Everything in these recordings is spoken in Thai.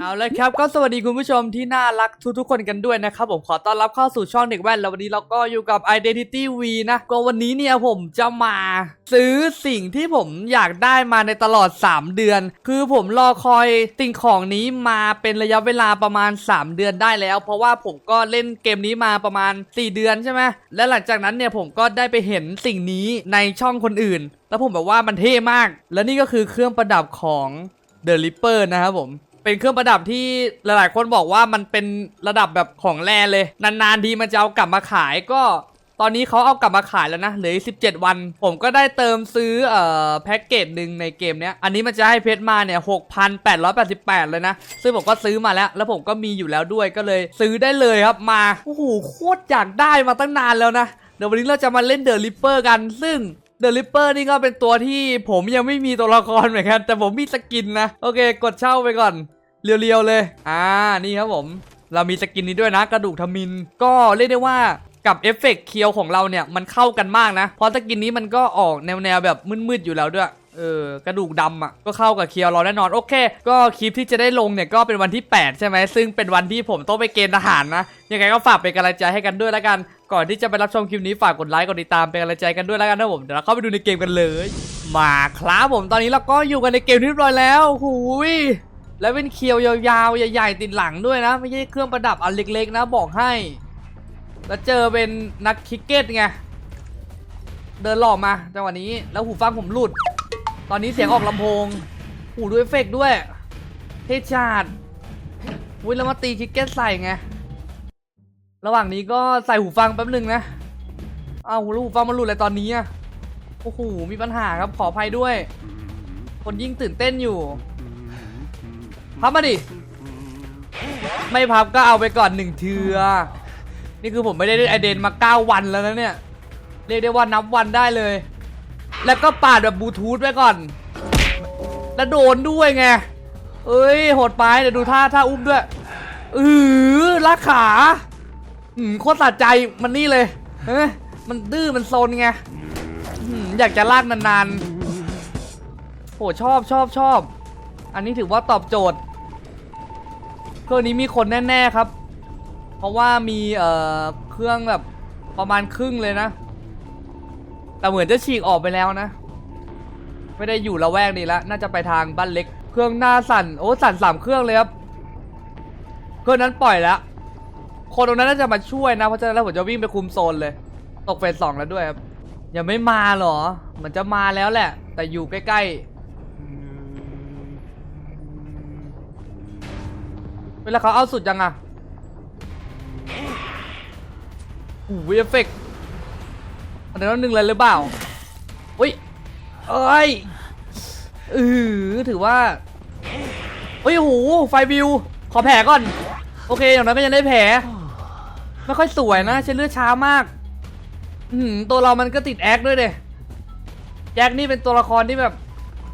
เอาละครับก็สวัสดีคุณผู้ชมที่น่ารักทุกๆคนกันด้วยนะครับผมขอต้อนรับเข้าสู่ช่องเด็กแว่นแล้ววันนี้เราก็อยู่กับ Identity V นะก็วันนี้เนี่ยผมจะมาซื้อสิ่งที่ผมอยากได้มาในตลอด 3 เดือน คือผมรอคอยสิ่งของนี้มาเป็นระยะเวลาประมาณ 3 เดือนได้แล้ว เพราะว่าผมก็เล่นเกมนี้มาประมาณ 4 เดือนใช่ไหมและหลังจากนั้นเนี่ยผมก็ได้ไปเห็นสิ่งนี้ในช่องคนอื่น แล้วผมแบบว่ามันเท่มาก และนี่ก็คือเครื่องประดับของ The Ripper นะครับผม เป็นเครื่องประดับที่หลายๆ คนบอกว่ามันเป็นระดับแบบของแร่เลย นานๆทีมันจะเอากลับมาขายก็ตอนนี้เขาเอากลับมาขายแล้วนะเหลืออีก17วัน ผมก็ได้เติมซื้อเอ่อแพ็กเกจหนึ่งในเกมเนี้ย อันนี้มันจะให้เพชรมาเนี่ย6,888เลยนะ ซึ่งผมก็ซื้อมาแล้ว แล้วผมก็มีอยู่แล้วด้วยก็เลยซื้อได้เลยครับมา โอ้โห โคตรอยากได้มาตั้งนานแล้วนะ เดี๋ยววันนี้เราจะมาเล่นเดอะริปเปอร์กัน ซึ่งเดอะริปเปอร์นี่ก็เป็นตัวที่ผมยังไม่มีตัวละครเหมือนกัน แต่ผมมีสกินนะ โอเค กดเช่าไปก่อน เรียวๆเลย อ่า นี่ครับผม เรามีสกินนี้ด้วยนะ กระดูกทมิน ก็เรียกได้ว่ากับเอฟเฟกต์เคียวของเราเนี่ย มันเข้ากันมากนะ เพราะสกินนี้มันก็ออกแนวๆแบบมืดๆอยู่แล้วด้วยเออกระดูกดำอะก็เข้ากับเคียวเราแน่นอนโอเค ก็คลิปที่จะได้ลงเนี่ยก็เป็นวันที่ 8 ใช่ไหมซึ่งเป็นวันที่ผมต้องไปเกณฑ์ทหารนะยังไงก็ฝากเป็นกำลังใจให้กันด้วยแล้วกัน ก่อนที่จะไปรับชมคลิปนี้ฝากกดไลค์กดติดตามเป็นกำลังใจกันด้วยแล้วกันนะผมเดี๋ยวเราเข้าไปดูในเกมกันเลย มาครับผมตอนนี้เราก็อยู่กันในเกมที่เรียบร้อยแล้วหูย แล้วเป็นเคียวยาวๆ ใหญ่ๆ ติดหลังด้วยนะ ไม่ใช่เครื่องประดับอันเล็กๆ นะบอกให้ แล้วเจอเป็นนักคริกเก็ตไง เดินหล่อมาจังหวะนี้แล้วหูฟังผมหลุด ตอนนี้เสียงออกลำโพง หูด้วยเอฟเฟกต์ด้วย เทชาดอุ้ยแล้วมาตีคริกเก็ตใส่ไง ระหว่างนี้ก็ใส่หูฟังแป๊บหนึ่งนะอ้าวแล้วหูฟังมันหลุดอะไรตอนนี้อะโอ้โหมีปัญหาครับขออภัยด้วย คนยิ่งตื่นเต้นอยู่ พับมาดิ ไม่พับก็เอาไปก่อนหนึ่งเทือ นี่คือผมไม่ได้เล่นไอเดนมา 9 วันแล้วนะเนี่ย เรียกได้ว่านับวันได้เลย แล้วก็ปาดแบบบลูทูธไว้ก่อน แล้วโดนด้วยไง เอ้ย โหดไปเดี๋ยวดูท่าท่าอุ้มด้วยอือลากขาอืมโคตรสะใจมันนี่เลยเฮ้ยมันดื้อมันโซนไงอืมอยากจะลากนานๆโหชอบชอบชอบ อันนี้ถือว่าตอบโจทย์ เครื่องนี้มีคนแน่ๆครับ เพราะว่ามีเอ่อเครื่องแบบประมาณครึ่งเลยนะ แต่เหมือนจะฉีกออกไปแล้วนะ ไม่ได้อยู่ละแวกนี้แล้วน่าจะไปทางบ้านเล็ก เครื่องหน้าสั่นโอ้สั่นสามเครื่องเลยครับเครื่องนั้นปล่อยแล้วคนตรงนั้นน่าจะมาช่วยนะเพราะฉะนั้นแล้วผมจะวิ่งไปคุมโซนเลย ตกเฟสสองแล้วด้วยครับยังไม่มาเหรอ มันจะมาแล้วแหละ แต่อยู่ใกล้ๆ เวลาเขาเอาสุดยังอะโอ้โหเอฟเฟกต์อันนั้นหนึ่งเลยหรือเปล่าอุ้ยเอ้ยออถือว่าเฮ้ยโอ้โหไฟวิว ขอแผลก่อน โอเค อย่างนั้นก็ยังได้แผล ไม่ค่อยสวยนะใช้เลือดช้ามาก อืมตัวเรามันก็ติดแอคด้วยเดยแจ็คนี่เป็นตัวละครที่แบบ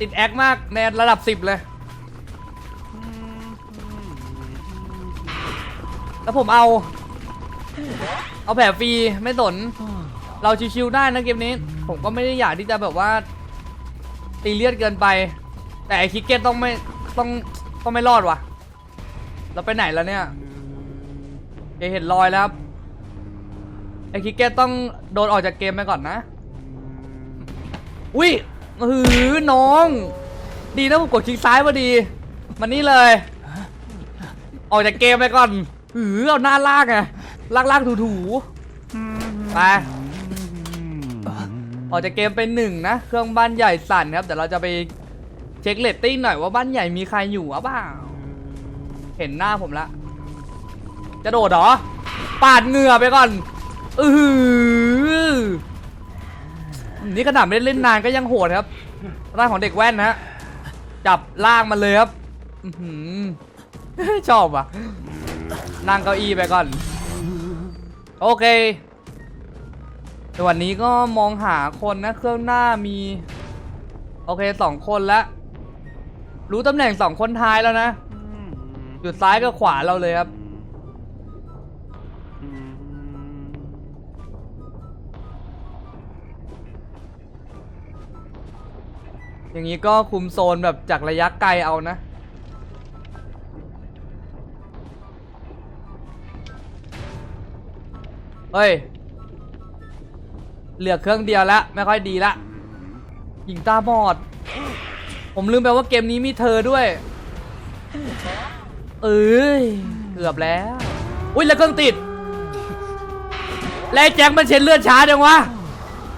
ติดแอคมากในระดับสิบเลย แล้วผมเอา เอาแผลฟรีไม่สน เราชิวๆได้นะเกมนี้ ผมก็ไม่ได้อยากที่จะแบบว่า ตีเลียดเกินไป แต่ไอคิกเก็ตต้องไม่ต้องต้องไม่รอดว่ะ เราไปไหนแล้วเนี่ยเอเห็นรอยแล้วไอคิกเก็ตต้องโดนออกจากเกมไปก่อนนะ อุ้ยหือน้อง ดีนะผมกดคิกซ้ายพอดี มันนี่เลย ออกจากเกมไปก่อน หือเอาหน้าลากไงลากลากถูถูๆไปออกจากเกมไปหนึ่งนะ เครื่องบ้านใหญ่สั่นครับเดี๋ยวเราจะไปเช็คเลตติ้งหน่อยว่าบ้านใหญ่มีใครอยู่หรือเปล่า เห็นหน้าผมละ จะโดดเหรอ ปาดเหงื่อไปก่อน อือหือนี่ขนาดไม่ได้เล่นนานก็ยังโหดครับ ร่างของเด็กแว่นนะฮะ จับล่างมันเลยครับอื้อหือชอบอะ นั่งเก้าอี้ไปก่อน โอเคแต่วันนี้ก็มองหาคนนะ เครื่องหน้ามี โอเคสองคนแล้วรู้ตำแหน่งสองคนท้ายแล้วนะอยู่ซ้ายกับขวาเราเลยครับ อย่างนี้ก็คุมโซนแบบจากระยะไกลเอานะ เฮ้ย เหลือเครื่องเดียวแล้วไม่ค่อยดีละหญิงตาบอด ผมลืมไปว่าเกมนี้มีเธอด้วย เอ้ย เกือบแล้ว อุ้ยแล้วเครื่องติด แล้วไอ้แจ็คมันเช็ดเลือดช้าจังวะ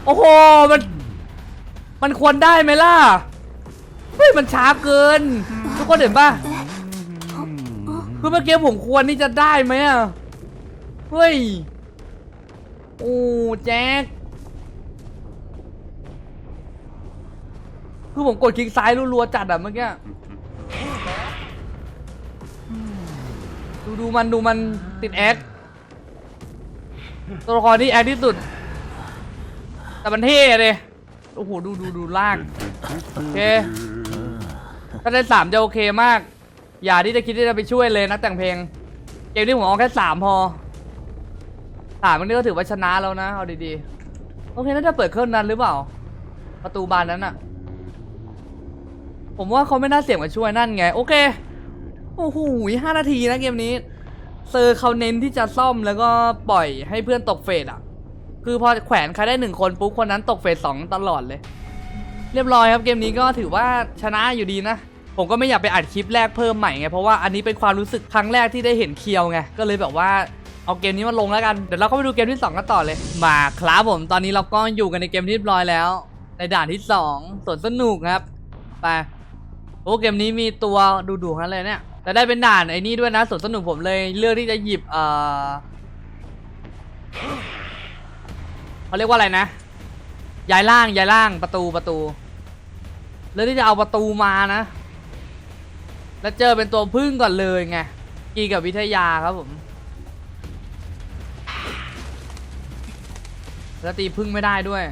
โอ้โห มัน มันควรได้ไหมล่ะ เฮ้ย มันช้าเกิน ทุกคนเห็นปะคือเมื่อกี้ผมควรที่จะได้ไหมอะ เฮ้ย อ้แจ็คคือผมกดคลิกซ้ายรัวๆจัดอะเมื่อกี้ดูดูมันดูมันติดแอคตัวละครที่แอคที่สุด แต่มันเท่เลยโอ้โหดูดูดูลากโอเคถ้าได้สามจะโอเคมาก อย่าที่จะคิดที่จะไปช่วยเลยนะแต่งเพลง เกมนี้ผมเอาแค่สามพอ สามมันนี่ก็ถือว่าชนะแล้วนะ เอาดีๆ โอเค น่าจะเปิดเครื่องนั้นหรือเปล่า ประตูบานนั้นอะผมว่าเขาไม่น่าเสี่ยงมาช่วยนั่นไง โอเค โอ้โหห้านาทีนะเกมนี้ เซอร์เขาเน้นที่จะซ่อมแล้วก็ปล่อยให้เพื่อนตกเฟสอะคือพอแขวนใครได้หนึ่งคนปุ๊บคนนั้นตกเฟสสองตลอดเลย เรียบร้อยครับเกมนี้ก็ถือว่าชนะอยู่ดีนะผมก็ไม่อยากไปอัดคลิปแรกเพิ่มใหม่ไงเพราะว่าอันนี้เป็นความรู้สึกครั้งแรกที่ได้เห็นเคียวไงก็เลยแบบว่า เอาเกมนี้มาลงแล้วกัน เดี๋ยวเราเข้าไปดูเกมที่สองกันต่อเลย มาครับผม ตอนนี้เราก็อยู่กันในเกมที่เรียบร้อยแล้ว ในด่านที่สองสวนสนุกครับ ไป โอ้เกมนี้มีตัวดูดูๆทั้งนั้นเลยเนี่ย แต่ได้เป็นด่านไอ้นี่ด้วยนะสวนสนุกผมเลยเลือกที่จะหยิบเอ่อเขาเรียกว่าอะไรนะย้ายล่างย้ายล่างประตูประตู เลือกที่จะเอาประตูมานะ แล้วเจอเป็นตัวพึ่งก่อนเลยไงกีกับวิทยาครับผม แล้วตีพึ่งไม่ได้ด้วย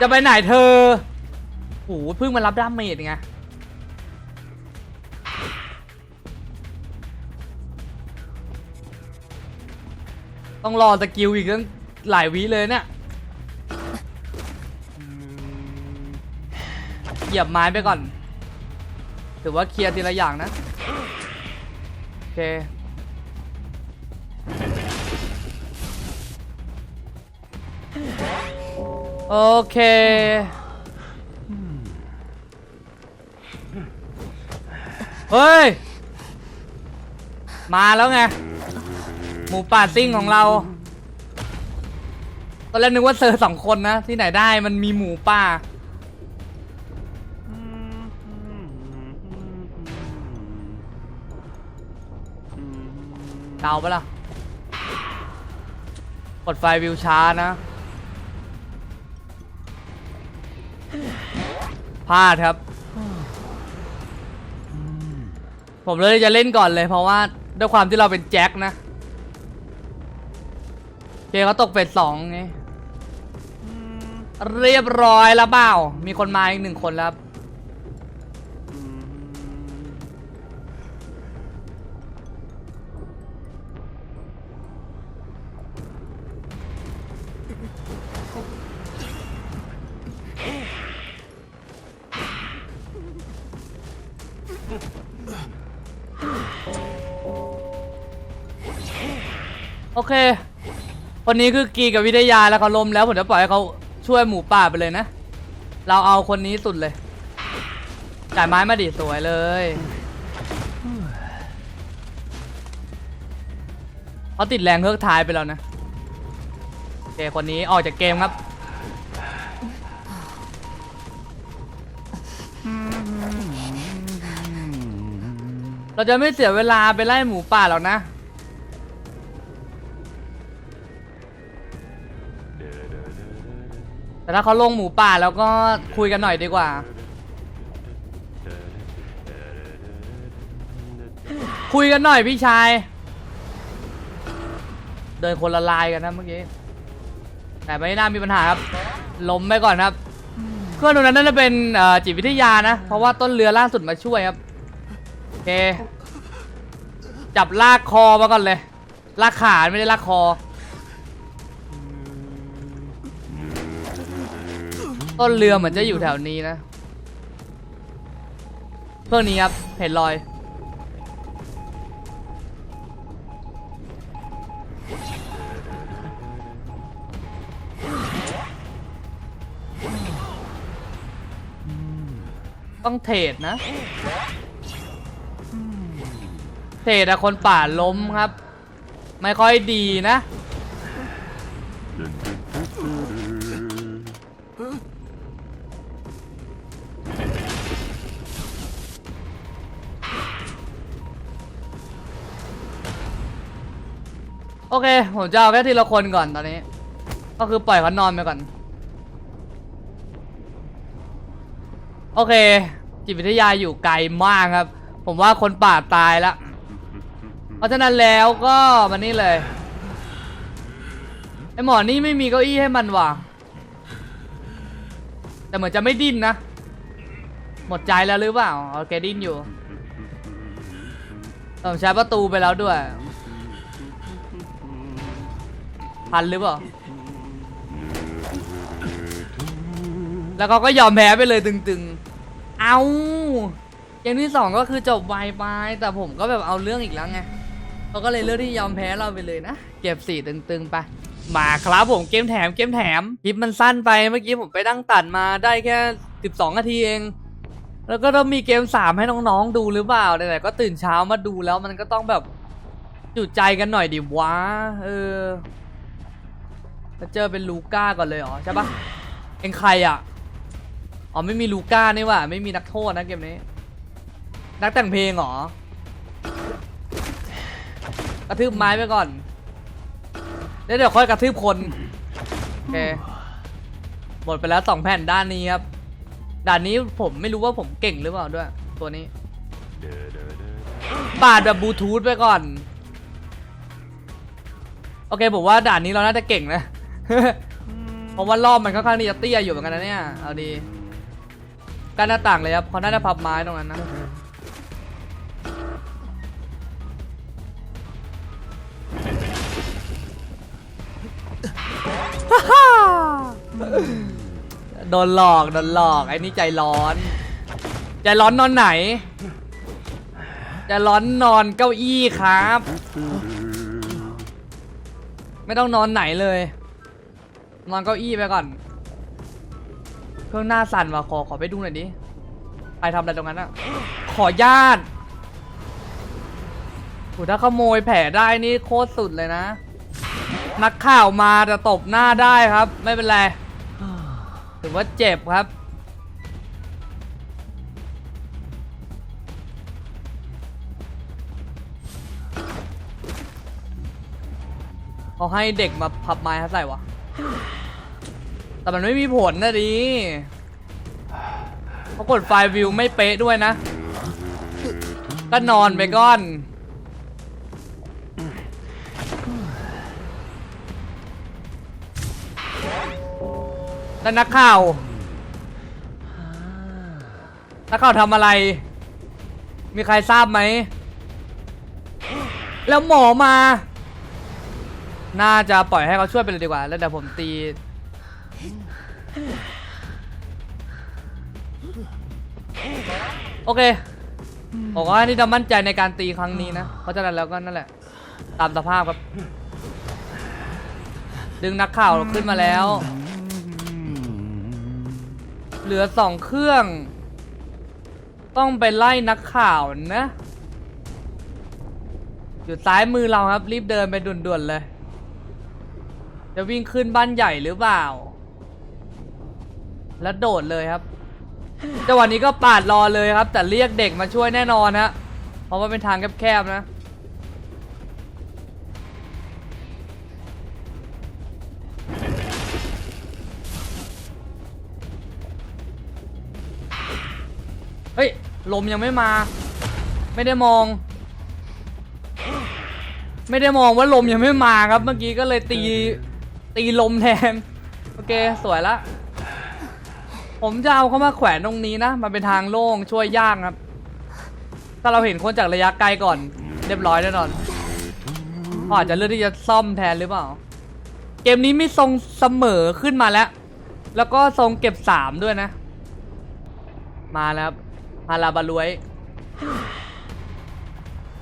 จะไปไหนเธอโอ้โหพิ่งมารับดาเมจไงต้องรอสกิลอีกตั้งหลายวิเลยเนี่ยเหยียบไม้ไปก่อน ถือว่าเคลียร์ทีละอย่างนะ โอเค โอเค เฮ้ย มาแล้วไง หมูป่าซิ่งของเรา ตอนแรกนึกว่าเซอร์สองคนนะ ที่ไหนได้มันมีหมูป่า เดาปะล่ะ กดไฟวิวช้านะ พลาดครับ ผมเลยจะเล่นก่อนเลยเพราะว่าด้วยความที่เราเป็นแจ็คนะโอเคเขาตกเฟสสองไงเรียบร้อยแล้วเปล่า มีคนมาอีกหนึ่งคนแล้ว โอเค คนนี้คือกีกับวิทยาแล้วเขาล้มแล้วผมจะปล่อยให้เขาช่วยหมูป่าไปเลยนะ เราเอาคนนี้สุดเลยจ่ายไม้มาดิสวยเลยเขาติดแรงเฮือกท้ายไปแล้วนะโอเคคนนี้ออกจากเกมครับเราจะไม่เสียเวลาไปไล่หมูป่าหรอกนะ แต่ถ้าเขาลงหมูป่าแล้วก็คุยกันหน่อยดีกว่า คุยกันหน่อยพี่ชาย เดินคนละลายกันนะเมื่อกี้ แต่ไม่น่ามีปัญหาครับล้มไปก่อนครับ เครื่องตรงนั้นน่าจะเป็นจิตวิทยานะ เพราะว่าต้นเรือล่าสุดมาช่วยครับโอเค จับลากคอมาก่อนเลย ลากขาไม่ได้ลากคอ ต้นเรือเหมือนจะอยู่แถวนี้นะเพื่อนี้ครับเห็นรอย ต้องเทดนะ เทดอะคนป่าล้มครับ ไม่ค่อยดีนะ เค ผมจะเอาแค่ทีละคนก่อนตอนนี้ ก็คือปล่อยเขานอนไปก่อน โอเค จิตวิทยาอยู่ไกลมากครับ ผมว่าคนป่าตายแล้วเพราะฉะนั้นแล้วก็มานี่เลยไอหมอนี่ไม่มีเก้าอี้ให้มันว่ะ แต่เหมือนจะไม่ดิ้นนะ หมดใจแล้วหรือเปล่าโอเคดิ้นอยู่ต้องใช้ประตูไปแล้วด้วย พันหรือเปล่า แล้วเขาก็ยอมแพ้ไปเลยตึงๆ เอาอย่างที่สองก็คือจบไวไปแต่ผมก็แบบเอาเรื่องอีกแล้วไงเขาก็เลยเลือกที่ยอมแพ้เราไปเลยนะ เก็บสี่ตึงๆไป มาครับผมเกมแถมเกมแถมคลิปมันสั้นไปเมื่อกี้ผมไปดั้งตัดมาได้แค่12นาทีเอง แล้วก็ต้องมีเกมสามให้น้องๆดูหรือเปล่าไหนๆก็ตื่นเช้ามาดูแล้วมันก็ต้องแบบจุใจกันหน่อยดิวะเออ เจอเป็นลูก้าก่อนเลยเหรอใช่ปะเอ็งใครอะ อ๋อไม่มีลูก้านี่ว่ะไม่มีนักโทษนะเกมนี้ นักแต่งเพลงเหรอกระทืบไม้ไปก่อนแล้วเดี๋ยวค่อยกระทืบคนโอเคหมดไปแล้วสองแผ่นด้านนี้ครับด่านนี้ผมไม่รู้ว่าผมเก่งหรือเปล่าด้วย ตัวนี้ปาดแบบบลูทูธไปก่อน โอเคผมว่าด่านนี้เราน่าจะเก่งนะ เพราะว่ารอบมันค่อนข้างที่จะเตี้ยอยู่เหมือนกันนะเนี่ย เอาดีการหน้าต่างเลยครับเขาน่าจะพับไม้ตรงนั้นนะโดนหลอกโดนหลอกไอ้นี่ใจร้อน ใจร้อนนอนไหน ใจร้อนนอนเก้าอี้ครับ ไม่ต้องนอนไหนเลย นอนเก้าอี้ไปก่อน เครื่องหน้าสั่นว่ะขอขอไปดูหน่อยดิใครทำอะไรตรงนั้นอะขอญาตโหถ้าขโมยแผลได้นี่โคตรสุดเลยนะ นักข่าวมาจะตบหน้าได้ครับ ไม่เป็นไรถือว่าเจ็บครับเขาให้เด็กมาพับไม้เขาใส่วะ แต่มันไม่มีผลนะดิเขากดไฟล์วิวไม่เป๊ะด้วยนะ ก็นอนไปก่อน แล้วนักข่าว นักข่าวทำอะไร มีใครทราบไหม แล้วหมอมา น่าจะปล่อยให้เขาช่วยไปเลยดีกว่า แล้วเดี๋ยวผมตี โอเคผมว่านี่จะมั่นใจในการตีครั้งนี้นะ เพราะฉะนั้นแล้วก็นั่นแหละ ตามสภาพครับ ดึงนักข่าวขึ้นมาแล้ว เหลือสองเครื่อง ต้องไปไล่นักข่าวนะ อยู่ซ้ายมือเราครับ รีบเดินไปด่วนๆเลย จะวิ่งขึ้นบ้านใหญ่หรือเปล่า แล้วโดดเลยครับจังหวะนี้ก็ปาดรอเลยครับ แต่เรียกเด็กมาช่วยแน่นอนฮะเพราะว่าเป็นทางแคบๆนะ เฮ้ย ลมยังไม่มา ไม่ได้มอง ไม่ได้มองว่าลมยังไม่มาครับ เมื่อกี้ก็เลยตี ตีลมแทน โอเค สวยละ ผมจะเอาเข้ามาแขวนตรงนี้นะ มันเป็นทางโล่งช่วยยากครับ ถ้าเราเห็นคนจากระยะไกลก่อน เรียบร้อยแน่นอนอาจจะเลือกที่จะซ่อมแทนหรือเปล่า เกมนี้มีทรงเสมอขึ้นมาแล้ว แล้วก็ทรงเก็บสามด้วยนะ มาแล้วครับมาลาบารวย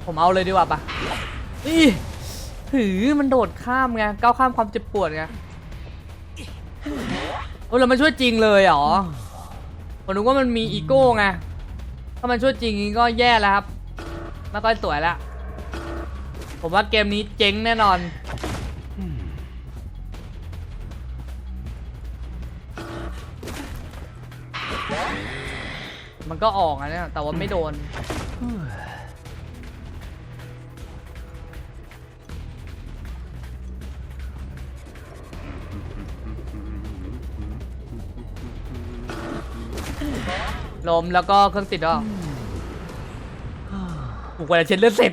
ผมเอาเลยดีกว่าปะอี ถือมันโดดข้ามไงก้าวข้ามความเจ็บปวดไงโอ้เรามาช่วยจริงเลยเหรอผมนึกว่ามันมีอีโก้ไงถ้ามันช่วยจริงก็แย่แล้วครับไม่ค่อยสวยแล้วผมว่าเกมนี้เจ๊งแน่นอนมันก็ออกอะเนี่ยแต่ว่าไม่โดน ลมแล้วก็เครื่องติดอะกูกว่าจะเช็ดเลือดเสร็จ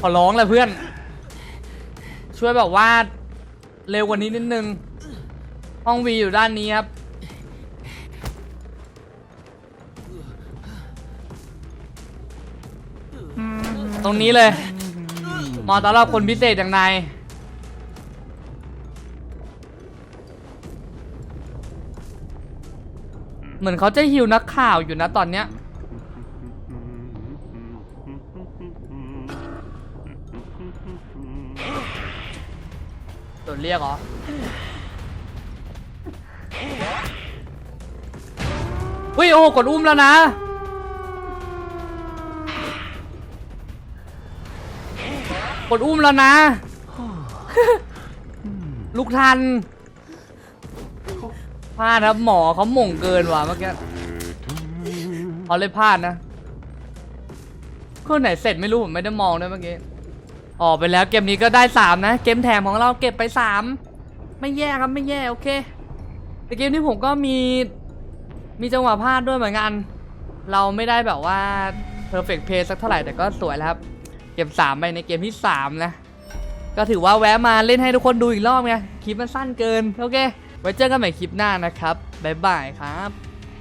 ขอร้องเลยเพื่อน ช่วยแบบว่า เร็วกว่านี้นิดนึง ห้องวีอยู่ด้านนี้ครับ ตรงนี้เลยเหมาะสำหรับคนพิเศษอย่างนาย เหมือนเขาจะหิวนักข่าวอยู่นะตอนเนี้ย โดนเรียกเหรอเฮ้ยโอ้โหกดอุ้มแล้วนะกดอุ้มแล้วนะ ลูกทัน พลาดครับหมอเขาหม่งเกินว่ะเมื่อกี้เขาเลยพลาดนะเครื่องไหนเสร็จไม่รู้ผมไม่ได้มองด้วยเมื่อกี้ออกไปแล้วเกมนี้ก็ได้สามนะ เกมแถมของเราเก็บไปสามไม่แย่ครับไม่แย่โอเคแต่เกมนี้ผมก็มีมีจังหวะพลาดด้วยเหมือนกัน เราไม่ได้แบบว่า perfect play สักเท่าไหร่แต่ก็สวยแล้วครับ เก็บสามไปในเกมที่สามนะ ก็ถือว่าแวะมาเล่นให้ทุกคนดูอีกรอบไงคลิปมันสั้นเกิน โอเค ไว้เจอกันใหม่คลิปหน้านะครับบ๊ายบายครับ